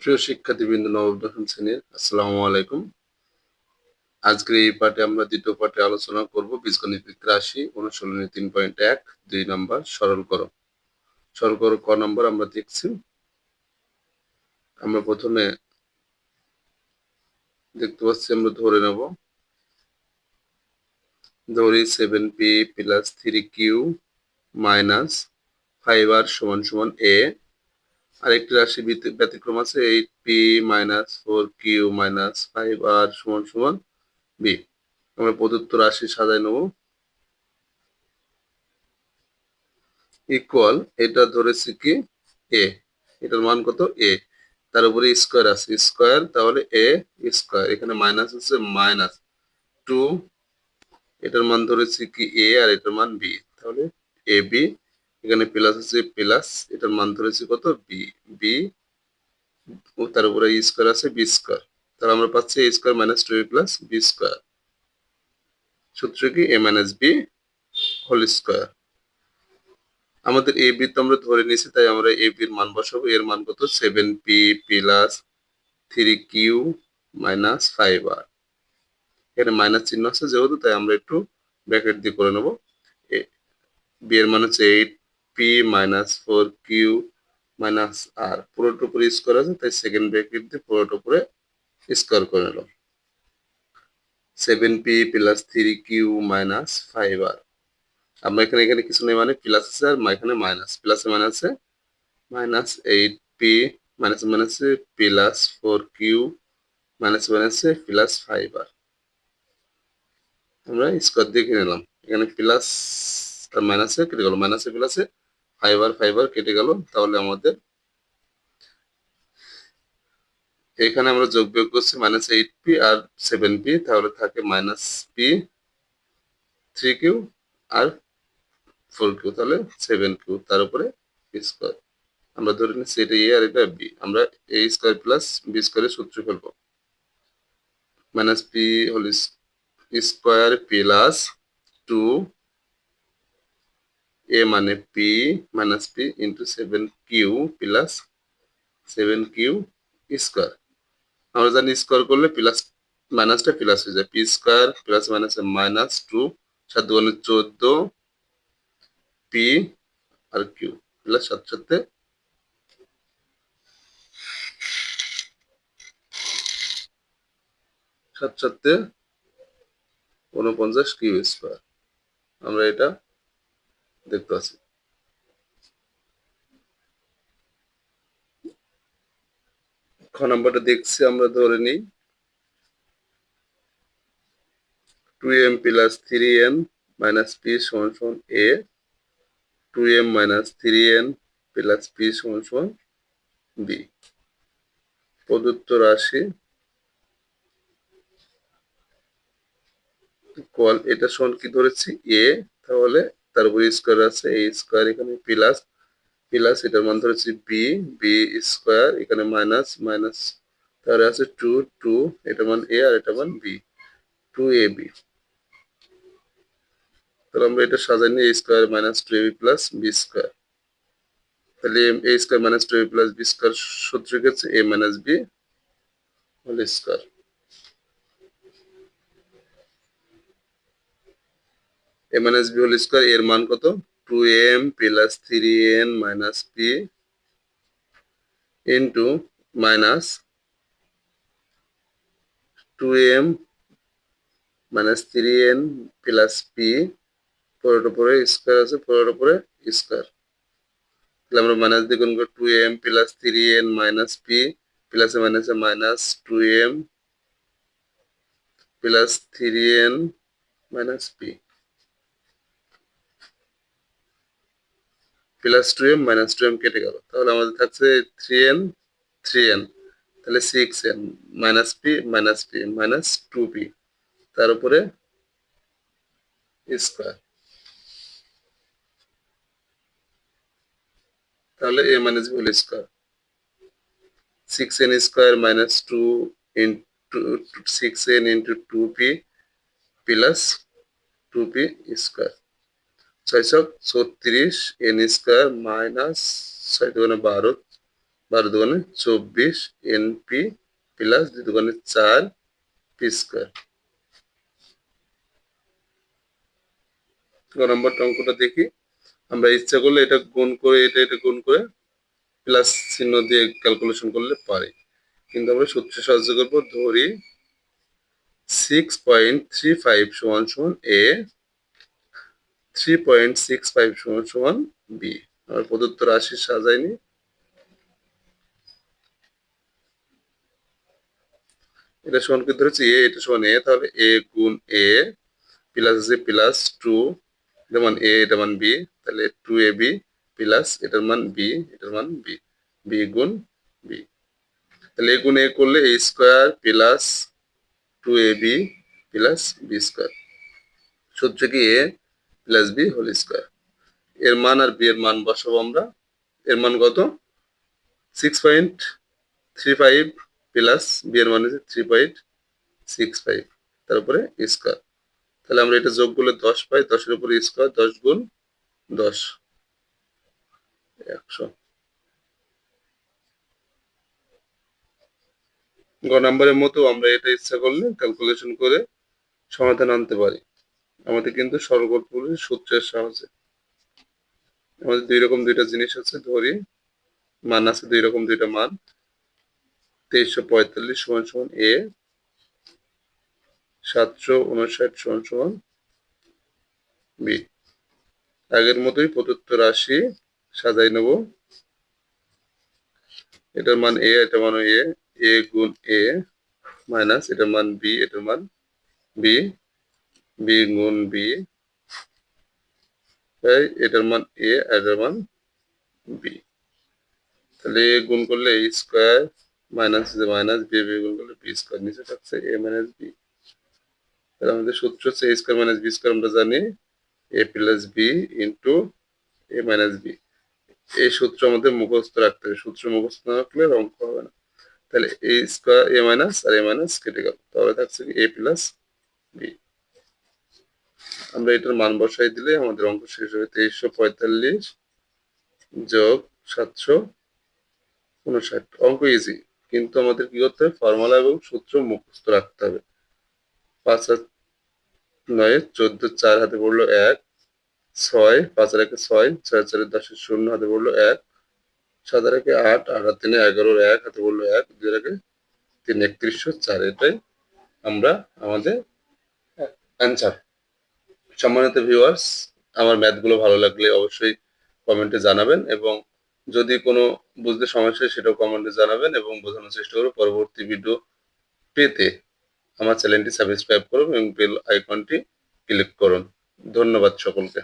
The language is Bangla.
প্রিয় শিক্ষার্থীবৃন্দ নবম দশম শ্রেণির আসসালামু আলাইকুম। আজকের এই পাঠে আমরা দ্বিতীয় পাঠে আলোচনা করব বীজগণিত রাশি অনুশীলনী তিন পয়েন্ট এক, দুই নম্বর, সরল করো। সরল ক নম্বর আমরা দেখছি। আমরা প্রথমে দেখতে পাচ্ছি, আমরা ধরে নেব। ধরি seven P plus three Q minus five R সমান সমান এ আরেকটি রাশি ব্যতিক্রম আছে eight P minus four Q minus five R সমান সমান বি আমরা প্রদত্ত রাশি সাজাই নেব। ইকুয়াল এটা ধরেছি কি? এ এটার মান কত? এ তার উপরে স্কোয়ার আছে। স্কোয়ার তাহলে এ স্কোয়ার এখানে মাইনাস আছে মাইনাস টু এটার মান ধরেছি কি? এ আর এটার মান বি তাহলে এ বি এখানে প্লাস আছে প্লাস এটার মান ধরেছি কত? বি বি ও তার উপরে স্কোয়ার আছে বি স্কোয়ার তাহলে আমরা পাচ্ছি A square minus two A plus B square সূত্র কি? A minus B whole square আমাদের এ বি তো আমরা ধরে নিয়েছি, তাই আমরা এ বির মান বসাবো। এর মান কত? Seven P plus three Q minus five R এখানে মাইনাস চিহ্ন আছে যেহেতু, তাই আমরা একটু ব্র্যাকেট দিয়ে করে নেব। বি এর মান হচ্ছে eight P minus four Q minus আর পুরোটা উপরে স্কোয়ার আছে, তাই সেকেন্ড ব্র্যাকেট দিয়ে পুরোটা উপরে স্কোয়ার করে নিলাম। Seven P plus three Q minus five R আমরা এখানে এখানে কিছু নেই মানে প্লাস আছে আর এখানে মাইনাস প্লাসে মাইনাসে মাইনাস এইট পি মাইনাস মাইনাসে প্লাস ফোর কিউ মাইনাস মাইনাসে প্লাস ফাইভ আর আমরা স্কোয়ার দিয়ে কিনে নিলাম। এখানে প্লাস আর মাইনাসে কেটে গেল। মাইনাসে প্লাসে ফাইবার ফাইবার কেটে গেল, তাহলে আমাদের এখানে আমরা যোগ বিয়োগ করছি মাইনাস এইট পি আর সেভেন পি তাহলে থাকে মাইনাস পি থ্রি কিউ আর ফোর কিউ তাহলে সেভেন কিউ তার উপরে স্কোয়ার আমরা ধরে নিচ্ছি এটা এ আর এটা বি আমরা এ স্কোয়ার প্লাস বি স্কোয়ারের সূত্র ফেলব। মাইনাস পি হল স্কোয়ার প্লাস টু এ মানে P minus P into seven Q plus seven Q square আমরা জানি স্কোয়ার করলে প্লাস মাইনাসটা প্লাস হয়ে যায়। P square plus minus minus two সাত দুগুণে চোদ্দ পি আর কিউ প্লাস সাত সাথে সাত সাথে উনপঞ্চাশ কিউ স্কোয়ার আমরা এটা দেখতে পাচ্ছি A two M minus three N plus P সমান বি প্রদত্ত রাশি কল এটা সমান কি ধরেছি? এ তাহলে তার উপরে স্কোয়ার আছে, এই স্কোয়ার এখানে প্লাস প্লাস এটার মান ধরেছি বি বি স্কোয়ার এখানে মাইনাস মাইনাস তাহলে আছে টু টু এটা মান এ আর এটা মান বি টু এ বি তাহলে আমরা এটা সাজাই নিই A square minus two A B plus B square তাহলে A square minus two A plus B square সূত্র গেছে A minus B whole square A minus B whole square এর মান কত? Two M plus three N minus P into minus two M minus three N plus P পরের উপরে স্কোয়ার আছে পরের উপরে স্কোয়ার তাহলে আমরা মাইনাস দিয়ে two M plus three N minus P প্লাসে মাইনাসে minus two M plus three N minus P plus two M minus two M কেটে গেল। তাহলে আমাদের থাকছে থ্রি এন থ্রি এন, তাহলে six N, minus P minus P, minus two P, তার উপরে স্কোয়ার। তাহলে A minus B whole square. Six N square minus two into, six N into two P plus two P square. ছয়শো ছত্রিশ এন স্কোয়ার মাইনাস ছয় দুগুণে বারো বারো দোকানে চব্বিশ এনপি প্লাস দুই দোকানে চার পি স্কোয়ার। নম্বর অঙ্কটা দেখি। আমরা ইচ্ছা করলে এটা গুণ করে, এটা এটা গুণ করে প্লাস চিহ্ন দিয়ে ক্যালকুলেশন করলে পারি। কিন্তু আমরা সূত্রে সাহায্য করব ধরি সিক্স পয়েন্ট থ্রি ফাইভ সমান সমান A three point six five সমান সমান বি আমার প্রদত্ত রাশি সাজাইনি এটা সমান কি ধরেছি এ এটা সমান এ তাহলে এ গুণ এ প্লাস আছে প্লাস টু এটা মান এ এটা মান বি তাহলে টু এ বি প্লাস এটার মান বি এটার মান বি বি গুণ বি তাহলে এ গুণ এ করলে A square plus two A B plus B square সূত্র কি A plus B whole square এর মান আর বি এর মান বসাবো আমরা। এর মান কত? Six point three five plus B এর মান হচ্ছে থ্রি পয়েন্ট সিক্স ফাইভ তারপরে স্কোয়ার তাহলে আমরা এটা যোগ করলে দশ পাই, দশের উপরে স্কোয়ার দশ গুণ দশ। একশো। গ নাম্বারের মতো আমরা এটা ইচ্ছা করলে ক্যালকুলেশন করে সমাধান আনতে পারি। আমাদের কিন্তু সরলপুরের সূত্রের সাহায্যে। আমাদের দুই রকম দুইটা জিনিস আছে, ধরি। মান আছে দুই রকম দুইটা মান। তেইশশো পঁয়তাল্লিশ সমান সমান এ। সাতশো উনষাট সমান সমান বি। আগের মতোই প্রদত্ত রাশি সাজাই নেব। এটার মান এ, এটার মান এ। এ গুণ এ মাইনাস, এটার মান বি, এটার মান বি। বি গুণ বি তাই এটার মান এ এটার মান বি তাহলে এ গুণ করলে A square minus minus B B গুণ করলে বি স্কোয়ার নিচে থাকছে এ মাইনাস বি তাহলে আমাদের সূত্র হচ্ছে A square minus B square আমরা জানি A plus B into A minus B এই সূত্র আমাদের মুখস্থ রাখতে হবে, সূত্র মুখস্থ না রাখলে অঙ্ক হবে না। তাহলে এ স্কোয়ার এ মাইনাস আর এ মাইনাস কেটে গেল। তাহলে থাকছে কি এ প্লাস বি আমরা এটার মান বসাই দিলে আমাদের অঙ্ক শেষ হবে তেইশশো পঁয়তাল্লিশ যোগ সাতশো উনষাট। অঙ্ক ইজি কিন্তু আমাদের কি করতে হবে? ফর্মুলা এবং সূত্র মুখস্থ রাখতে হবে। পাঁচ হাত নয়, চোদ্দ চার হাতে পড়ল এক, ছয়, পাঁচ আর একে ছয় ছয় চারের দশের শূন্য হাতে পড়ল এক, সাত আর একে আট আট আর তিনে এগারোর এক হাতে পড়ল এক, দুই একে তিন, একত্রিশশো চার। এটাই আমরা আমাদের অ্যান্সার সম্মানিত ভিউয়ার্স আমার ম্যাথগুলো ভালো লাগলে অবশ্যই কমেন্টে জানাবেন এবং যদি কোনো বুঝতে সমস্যা হয় সেটাও কমেন্টে জানাবেন এবং বোঝানোর চেষ্টা করব পরবর্তী ভিডিও পেতে আমার চ্যানেলটি সাবস্ক্রাইব করুন এবং বেল আইকনটি ক্লিক করুন। ধন্যবাদ সকলকে।